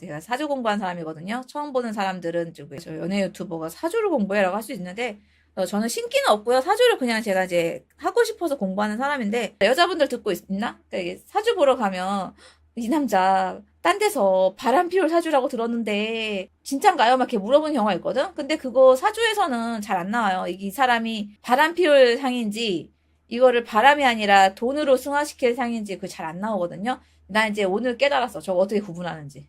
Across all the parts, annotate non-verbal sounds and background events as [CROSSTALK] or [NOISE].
제가 사주 공부한 사람이거든요. 처음 보는 사람들은 좀저 연애 유튜버가 사주를 공부해라고 할 수 있는데 어, 저는 신기는 없고요. 사주를 그냥 제가 이제 하고 싶어서 공부하는 사람인데 여자분들 듣고 있, 나 그러니까 사주 보러 가면 이 남자 딴 데서 바람 피울 사주라고 들었는데 진짠가요? 막 이렇게 물어보는 경우가 있거든. 근데 그거 사주에서는 잘 안 나와요. 이 사람이 바람 피울 상인지 이거를 바람이 아니라 돈으로 승화시킬 상인지 그 잘 안 나오거든요. 난 이제 오늘 깨달았어. 저거 어떻게 구분하는지.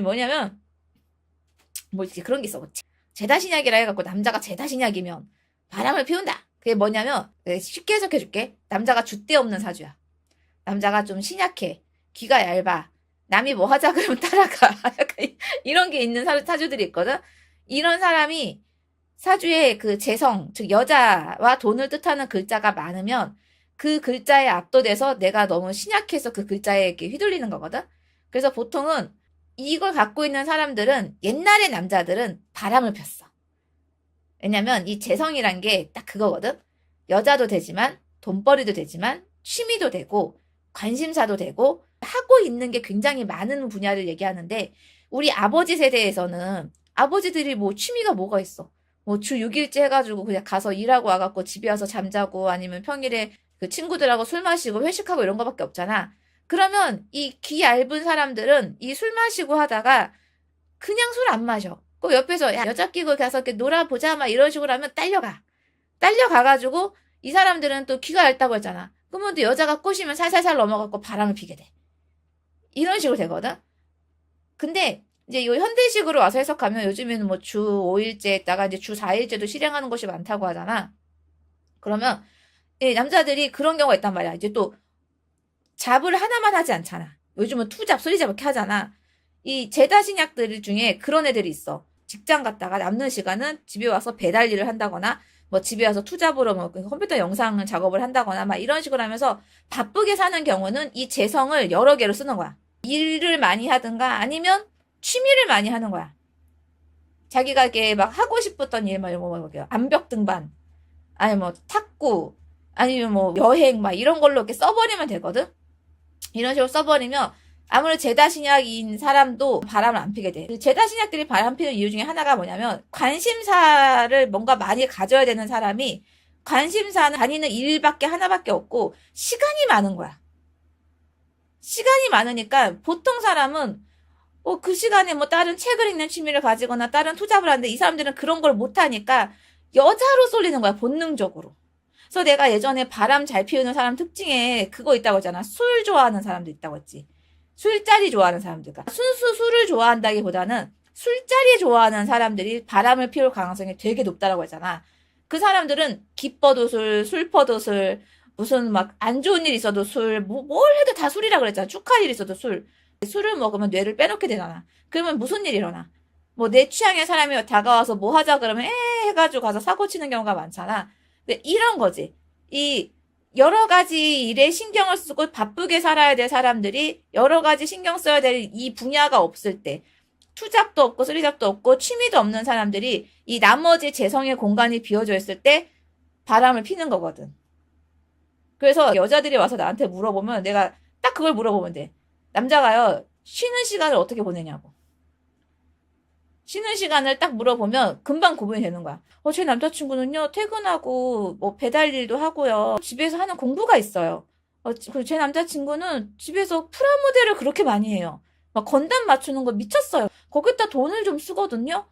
뭐냐면 뭐 이렇게 그런 게 있어. 뭐 제다신약이라 해갖고 남자가 제다신약이면 바람을 피운다. 그게 뭐냐면 내가 쉽게 해석해 줄게. 남자가 줏대 없는 사주야. 남자가 좀 신약해. 귀가 얇아. 남이 뭐 하자 그러면 [LAUGHS] 따라가. 이런 게 있는 사- 사주들이 있거든. 이런 사람이 사주에 그 재성, 즉 여자와 돈을 뜻하는 글자가 많으면 그 글자에 압도돼서 내가 너무 신약해서 그 글자에 이렇게 휘둘리는 거거든. 그래서 보통은 이걸 갖고 있는 사람들은 옛날의 남자들은 바람을 폈어. 왜냐면 이 재성이란 게 딱 그거거든. 여자도 되지만 돈벌이도 되지만 취미도 되고 관심사도 되고 하고 있는 게 굉장히 많은 분야를 얘기하는데 우리 아버지 세대에서는 아버지들이 뭐 취미가 뭐가 있어? 뭐 주 6일째 해가지고 그냥 가서 일하고 와갖고 집에 와서 잠자고 아니면 평일에 그 친구들하고 술 마시고 회식하고 이런 거밖에 없잖아. 그러면 이 귀 얇은 사람들은 이 술 마시고 하다가 그냥 술 안 마셔. 그 옆에서 야, 여자 끼고 가서 이렇게 놀아보자 막 이런 식으로 하면 딸려가. 딸려가가지고 이 사람들은 또 귀가 얇다고 했잖아. 그러면 또 여자가 꼬시면 살살살 넘어가고 바람을 피게 돼. 이런 식으로 되거든. 근데 이제 요 현대식으로 와서 해석하면 요즘에는 뭐 주 5일째에다가 이제 주 4일째도 실행하는 것이 많다고 하잖아. 그러면 이 남자들이 그런 경우가 있단 말이야. 이제 또 잡을 하나만 하지 않잖아. 요즘은 투잡, 소리잡 이렇게 하잖아. 이 제다신약들 중에 그런 애들이 있어. 직장 갔다가 남는 시간은 집에 와서 배달 일을 한다거나 뭐 집에 와서 투잡으로 뭐 컴퓨터 영상 작업을 한다거나 막 이런 식으로 하면서 바쁘게 사는 경우는 이 재성을 여러 개로 쓰는 거야. 일을 많이 하든가 아니면 취미를 많이 하는 거야. 자기가 이렇게 막 하고 싶었던 일, 막 이런 거, 암벽 등반, 아니 뭐 탁구, 아니면 뭐 여행, 막 이런 걸로 이렇게 써버리면 되거든? 이런 식으로 써버리면 아무래도 제다신약인 사람도 바람을 안 피게 돼. 그 제다신약들이 바람 피는 이유 중에 하나가 뭐냐면 관심사를 뭔가 많이 가져야 되는 사람이 관심사는 다니는 일밖에 하나밖에 없고 시간이 많은 거야. 시간이 많으니까 보통 사람은 어, 그 시간에 뭐 다른 책을 읽는 취미를 가지거나 다른 투잡을 하는데 이 사람들은 그런 걸 못하니까 여자로 쏠리는 거야, 본능적으로. 그래서 내가 예전에 바람 잘 피우는 사람 특징에 그거 있다고 했잖아. 술 좋아하는 사람도 있다고 했지. 술자리 좋아하는 사람들. 순수 술을 좋아한다기보다는 술자리 좋아하는 사람들이 바람을 피울 가능성이 되게 높다라고 했잖아. 그 사람들은 기뻐도 술, 슬퍼도 술, 무슨 막 안 좋은 일 있어도 술, 뭐, 뭘 해도 다 술이라 그랬잖아. 축하할 일 있어도 술. 술을 먹으면 뇌를 빼놓게 되잖아. 그러면 무슨 일이 일어나? 뭐 내 취향의 사람이 다가와서 뭐 하자 그러면 에 해가지고 가서 사고 치는 경우가 많잖아. 근데 이런 거지. 이 여러 가지 일에 신경을 쓰고 바쁘게 살아야 될 사람들이 여러 가지 신경 써야 될 이 분야가 없을 때 투잡도 없고 쓰리잡도 없고 취미도 없는 사람들이 이 나머지 재성의 공간이 비어져 있을 때 바람을 피는 거거든. 그래서 여자들이 와서 나한테 물어보면 내가 딱 그걸 물어보면 돼. 남자가요, 쉬는 시간을 어떻게 보내냐고. 쉬는 시간을 딱 물어보면 금방 구분이 되는 거야. 어, 제 남자친구는요, 퇴근하고 뭐 배달 일도 하고요. 집에서 하는 공부가 있어요. 어, 제 남자친구는 집에서 프라모델을 그렇게 많이 해요. 막 건담 맞추는 거 미쳤어요. 거기다 돈을 좀 쓰거든요.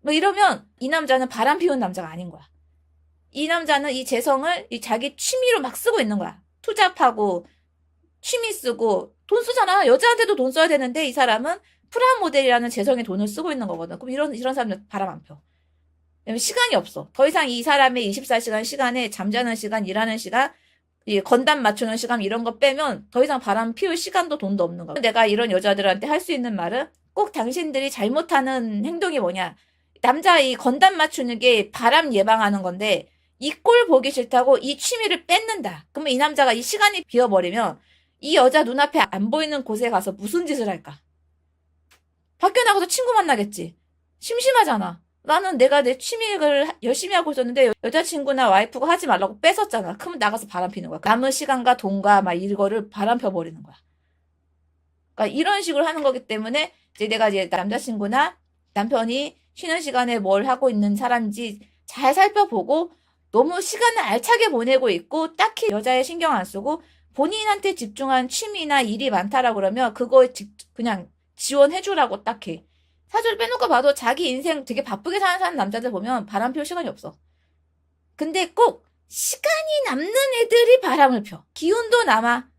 뭐 이러면 이 남자는 바람 피우는 남자가 아닌 거야. 이 남자는 이 재성을 이 자기 취미로 막 쓰고 있는 거야. 투잡하고 취미 쓰고 돈 쓰잖아. 여자한테도 돈 써야 되는데 이 사람은 프라모델이라는 재성의 돈을 쓰고 있는 거거든. 그럼 이런 이런 사람들 바람 안 펴. 왜냐면 시간이 없어. 더 이상 이 사람의 24시간 시간에 잠자는 시간, 일하는 시간, 이 건담 맞추는 시간 이런 거 빼면 더 이상 바람 피울 시간도 돈도 없는 거야. 내가 이런 여자들한테 할 수 있는 말은 꼭 당신들이 잘못하는 행동이 뭐냐. 남자 이 건담 맞추는 게 바람 예방하는 건데 이 꼴 보기 싫다고 이 취미를 뺏는다. 그러면 이 남자가 이 시간이 비어버리면 이 여자 눈앞에 안 보이는 곳에 가서 무슨 짓을 할까? 밖에 나가서 친구 만나겠지. 심심하잖아. 나는 내가 내 취미를 하- 열심히 하고 있었는데 여- 여자친구나 와이프가 하지 말라고 뺏었잖아. 그러면 나가서 바람 피는 거야. 남은 시간과 돈과 막 이거를 바람 펴버리는 거야. 그러니까 이런 식으로 하는 거기 때문에 이제 내가 이제 남자친구나 남편이 쉬는 시간에 뭘 하고 있는 사람인지 잘 살펴보고 너무 시간을 알차게 보내고 있고 딱히 여자의 신경 안 쓰고 본인한테 집중한 취미나 일이 많다라 그러면 그거에 직- 그냥 지원해주라고 딱히 사주를 빼놓고 봐도 자기 인생 되게 바쁘게 사는 사람 남자들 보면 바람 피울 시간이 없어. 근데 꼭 시간이 남는 애들이 바람을 펴. 기운도 남아.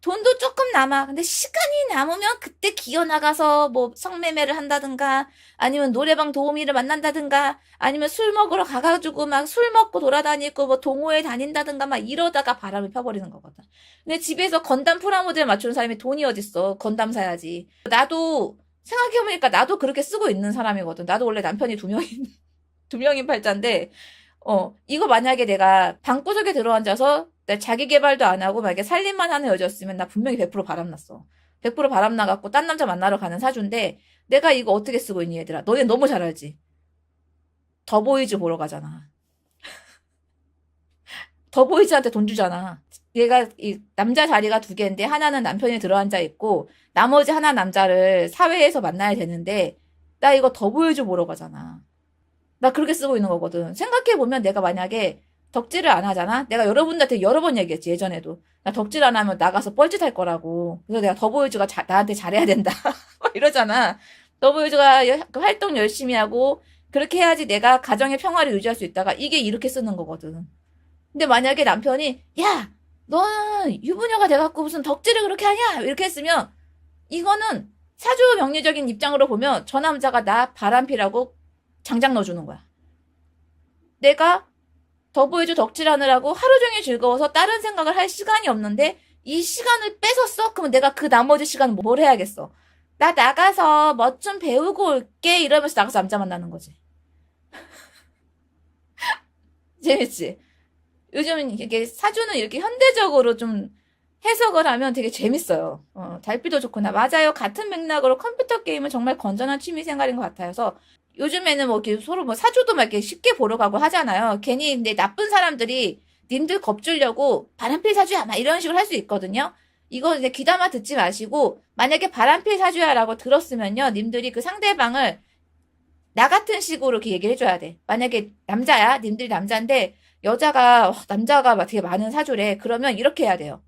돈도 조금 남아. 근데 시간이 남으면 그때 기어 나가서 뭐 성매매를 한다든가 아니면 노래방 도우미를 만난다든가 아니면 술 먹으러 가가지고 막 술 먹고 돌아다니고 뭐 동호회 다닌다든가 막 이러다가 바람을 펴버리는 거거든. 근데 집에서 건담 프라모델 맞추는 사람이 돈이 어딨어. 건담 사야지. 나도 생각해보니까 나도 그렇게 쓰고 있는 사람이거든. 나도 원래 남편이 두 명인, [LAUGHS] 두 명인 팔자인데, 어, 이거 만약에 내가 방구석에 들어앉아서 내 자기 개발도 안 하고 만약에 살림만 하는 여자였으면 나 분명히 100% 바람났어. 100% 바람나갖고 딴 남자 만나러 가는 사주인데, 내가 이거 어떻게 쓰고 있니, 얘들아? 너네 너무 잘 알지? 더 보이즈 보러 가잖아. [LAUGHS] 더 보이즈한테 돈 주잖아. 얘가 이 남자 자리가 두 개인데 하나는 남편이 들어앉아 있고 나머지 하나 남자를 사회에서 만나야 되는데 나 이거 더보이즈 보러 가잖아. 나 그렇게 쓰고 있는 거거든. 생각해 보면 내가 만약에 덕질을 안 하잖아. 내가 여러분들한테 여러 번 얘기했지 예전에도 나 덕질 안 하면 나가서 뻘짓할 거라고. 그래서 내가 더보이즈가 자- 나한테 잘해야 된다. [LAUGHS] 막 이러잖아. 더보이즈가 여- 그 활동 열심히 하고 그렇게 해야지 내가 가정의 평화를 유지할 수 있다가 이게 이렇게 쓰는 거거든. 근데 만약에 남편이 야 너는 유부녀가 돼갖고 무슨 덕질을 그렇게 하냐 이렇게 했으면 이거는 사주 명리적인 입장으로 보면 저 남자가 나 바람피라고 장작 넣어주는 거야. 내가 더보이즈 덕질하느라고 하루 종일 즐거워서 다른 생각을 할 시간이 없는데 이 시간을 뺏었어? 그러면 내가 그 나머지 시간 뭘 해야겠어? 나 나가서 뭐좀 배우고 올게 이러면서 나가서 남자 만나는 거지. [LAUGHS] 재밌지? 요즘 이게 사주는 이렇게 현대적으로 좀 해석을 하면 되게 재밌어요. 어, 달빛도 좋구나. 맞아요. 같은 맥락으로 컴퓨터 게임은 정말 건전한 취미 생활인 것 같아서 요즘에는 뭐 서로 뭐 사주도 막 이렇게 쉽게 보러 가고 하잖아요. 괜히 근데 나쁜 사람들이 님들 겁주려고 바람필 사주야 막 이런 식으로 할 수 있거든요. 이거 이제 귀담아 듣지 마시고 만약에 바람필 사주야라고 들었으면요. 님들이 그 상대방을 나 같은 식으로 이렇게 얘기를 해줘야 돼. 만약에 남자야. 님들이 남자인데 여자가 와, 남자가 막 되게 많은 사주래. 그러면 이렇게 해야 돼요.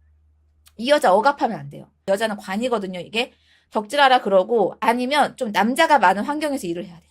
이 여자 억압하면 안 돼요. 여자는 관이거든요. 이게 덕질하라 그러고 아니면 좀 남자가 많은 환경에서 일을 해야 돼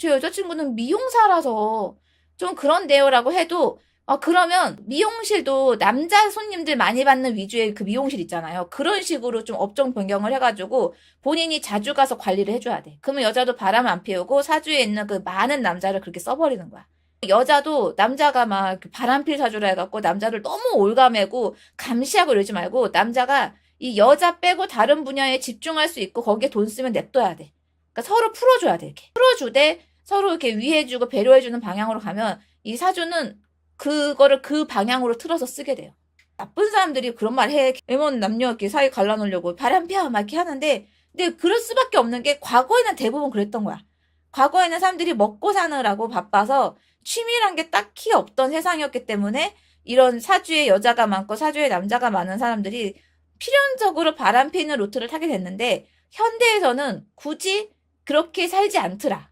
요. 제 여자친구는 미용사라서 좀 그런데요라고 해도 어, 그러면 미용실도 남자 손님들 많이 받는 위주의 그 미용실 있잖아요. 그런 식으로 좀 업종 변경을 해가지고 본인이 자주 가서 관리를 해줘야 돼. 그러면 여자도 바람 안 피우고 사주에 있는 그 많은 남자를 그렇게 써버리는 거야. 여자도 남자가 막 바람필 사주라 해갖고 남자를 너무 올가매고 감시하고 이러지 말고 남자가 이 여자 빼고 다른 분야에 집중할 수 있고 거기에 돈 쓰면 냅둬야 돼. 그러니까 서로 풀어줘야 돼. 이렇게. 풀어주되 서로 이렇게 위해주고 배려해주는 방향으로 가면 이 사주는 그거를 그 방향으로 틀어서 쓰게 돼요. 나쁜 사람들이 그런 말 해. 애먼 남녀 이렇게 사이 갈라놓으려고 바람 피워 막 이렇게 하는데 근데 그럴 수밖에 없는 게 과거에는 대부분 그랬던 거야. 과거에는 사람들이 먹고 사느라고 바빠서 취미란 게 딱히 없던 세상이었기 때문에 이런 사주에 여자가 많고 사주에 남자가 많은 사람들이 필연적으로 바람 피는 루트를 타게 됐는데 현대에서는 굳이 그렇게 살지 않더라.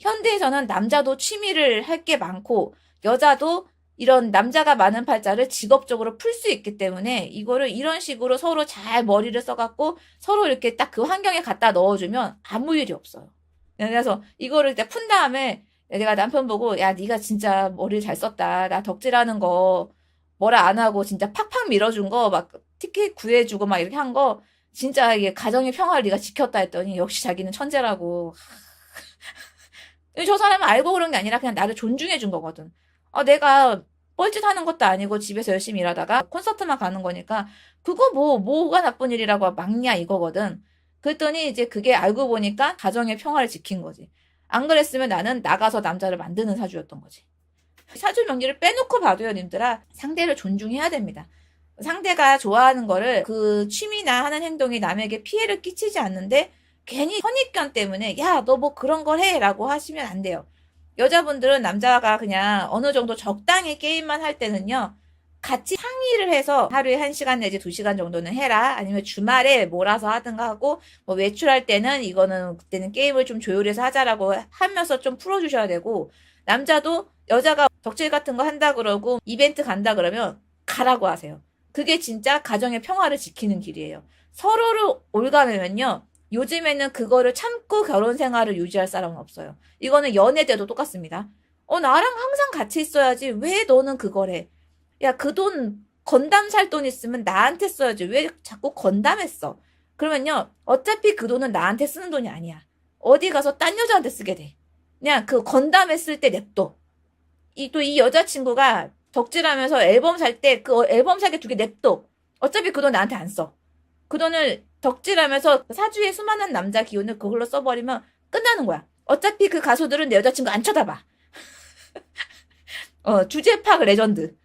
현대에서는 남자도 취미를 할 게 많고 여자도 이런 남자가 많은 팔자를 직업적으로 풀 수 있기 때문에 이거를 이런 식으로 서로 잘 머리를 써갖고 서로 이렇게 딱 그 환경에 갖다 넣어주면 아무 일이 없어요. 그래서 이거를 이제 푼 다음에 내가 남편 보고 야 네가 진짜 머리를 잘 썼다. 나 덕질하는 거 뭐라 안 하고 진짜 팍팍 밀어준 거 막 티켓 구해주고 막 이렇게 한 거 진짜 이게 가정의 평화를 네가 지켰다 했더니 역시 자기는 천재라고. 저 사람은 알고 그런 게 아니라 그냥 나를 존중해 준 거거든. 어, 내가 뻘짓 하는 것도 아니고 집에서 열심히 일하다가 콘서트만 가는 거니까 그거 뭐 뭐가 나쁜 일이라고 막냐 이거거든. 그랬더니 이제 그게 알고 보니까 가정의 평화를 지킨 거지. 안 그랬으면 나는 나가서 남자를 만드는 사주였던 거지. 사주 명리를 빼놓고 봐도요, 님들아, 상대를 존중해야 됩니다. 상대가 좋아하는 거를 그 취미나 하는 행동이 남에게 피해를 끼치지 않는데 괜히 선입견 때문에 야, 너 뭐 그런 걸 해. 라고 하시면 안 돼요. 여자분들은 남자가 그냥 어느 정도 적당히 게임만 할 때는요, 같이 상의를 해서 하루에 1시간 내지 2시간 정도는 해라. 아니면 주말에 몰아서 하든가 하고, 뭐 외출할 때는 이거는 그때는 게임을 좀 조율해서 하자라고 하면서 좀 풀어 주셔야 되고, 남자도 여자가 덕질 같은 거 한다 그러고, 이벤트 간다 그러면 가라고 하세요. 그게 진짜 가정의 평화를 지키는 길이에요. 서로를 올가매면요. 요즘에는 그거를 참고 결혼 생활을 유지할 사람은 없어요. 이거는 연애 때도 똑같습니다. 어, 나랑 항상 같이 있어야지. 왜 너는 그걸 해? 야, 그 돈, 건담 살 돈 있으면 나한테 써야지. 왜 자꾸 건담에 써? 그러면요, 어차피 그 돈은 나한테 쓰는 돈이 아니야. 어디 가서 딴 여자한테 쓰게 돼. 그냥 그 건담에 쓸때 냅둬. 이, 또 이 여자친구가 덕질하면서 앨범 살 때 그 앨범 사게 두 개 냅둬. 어차피 그 돈 나한테 안 써. 그 돈을 덕질하면서 사주의 수많은 남자 기운을 그걸로 써버리면 끝나는 거야. 어차피 그 가수들은 내 여자친구 안 쳐다봐. [LAUGHS] 어, 주제 파악 레전드.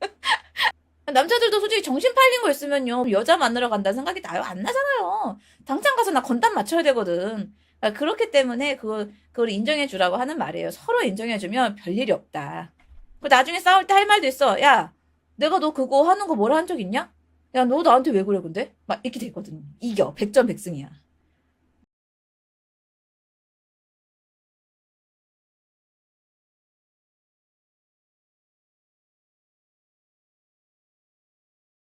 [LAUGHS] 남자들도 솔직히 정신 팔린 거 있으면요. 여자 만나러 간다는 생각이 나요? 안 나잖아요. 당장 가서 나 건담 맞춰야 되거든. 아, 그렇기 때문에 그걸, 그걸 인정해 주라고 하는 말이에요. 서로 인정해 주면 별일이 없다. 그 나중에 싸울 때 할 말도 있어. 야, 내가 너 그거 하는 거 뭐라 한 적 있냐? 야, 너 나한테 왜 그래, 근데? 막 이렇게 되거든. 이겨. 백전 백승이야.